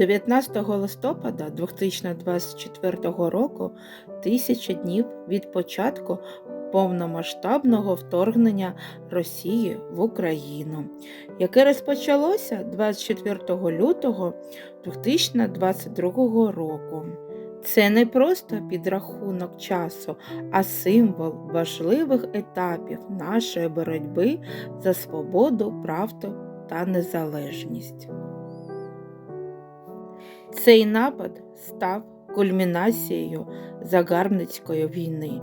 19 листопада 2024 року тисяча днів від початку повномасштабного вторгнення Росії в Україну, яке розпочалося 24 лютого 2022 року. Це не просто підрахунок часу, а символ важливих етапів нашої боротьби за свободу, правду та незалежність. Цей напад став кульмінацією загарбницької війни,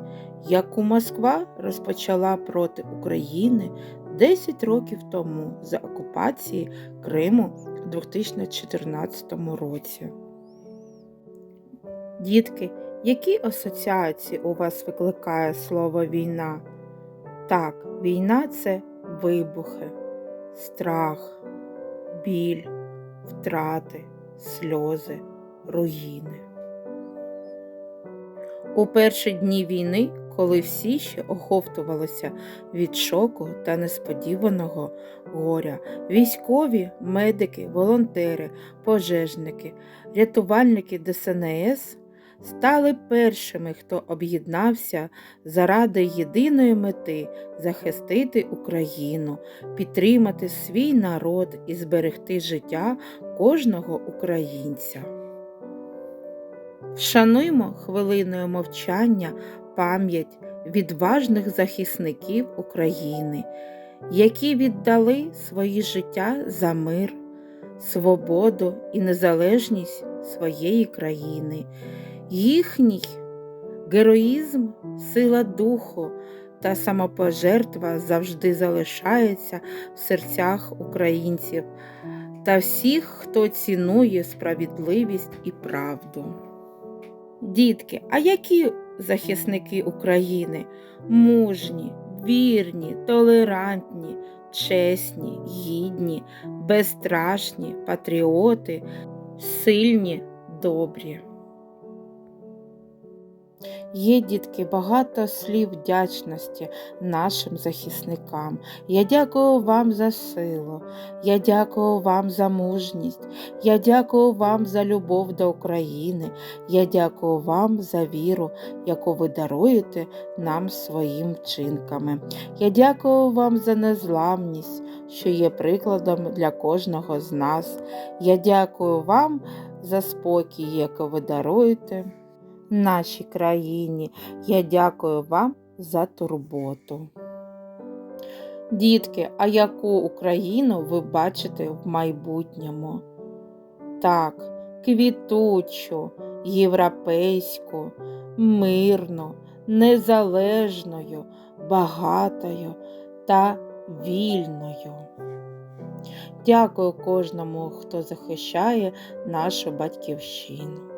яку Москва розпочала проти України 10 років тому за окупації Криму у 2014 році. Дітки, які асоціації у вас викликає слово війна? Так, війна це вибухи, страх, біль, втрати, сльози, руїни. У перші дні війни, коли всі ще оховтувалися від шоку та несподіваного горя, військові, медики, волонтери, пожежники, рятувальники ДСНС стали першими, хто об'єднався заради єдиної мети захистити Україну, підтримати свій народ і зберегти життя кожного українця. Вшануймо хвилиною мовчання пам'ять відважних захисників України, які віддали свої життя за мир, свободу і незалежність своєї країни. Їхній героїзм, сила духу та самопожертва завжди залишається в серцях українців та всіх, хто цінує справедливість і правду. Дітки, а які захисники України? Мужні, вірні, толерантні, чесні, гідні, безстрашні, патріоти, сильні, добрі. Є, дітки, багато слів вдячності нашим захисникам. Я дякую вам за силу, я дякую вам за мужність, я дякую вам за любов до України, я дякую вам за віру, яку ви даруєте нам своїм вчинками. Я дякую вам за незламність, що є прикладом для кожного з нас. Я дякую вам за спокій, який ви даруєте нашій країні. Я дякую вам за турботу. Дітки, а яку Україну ви бачите в майбутньому? Так, квітучу, європейську, мирну, незалежною, багатою та вільною. Дякую кожному, хто захищає нашу батьківщину.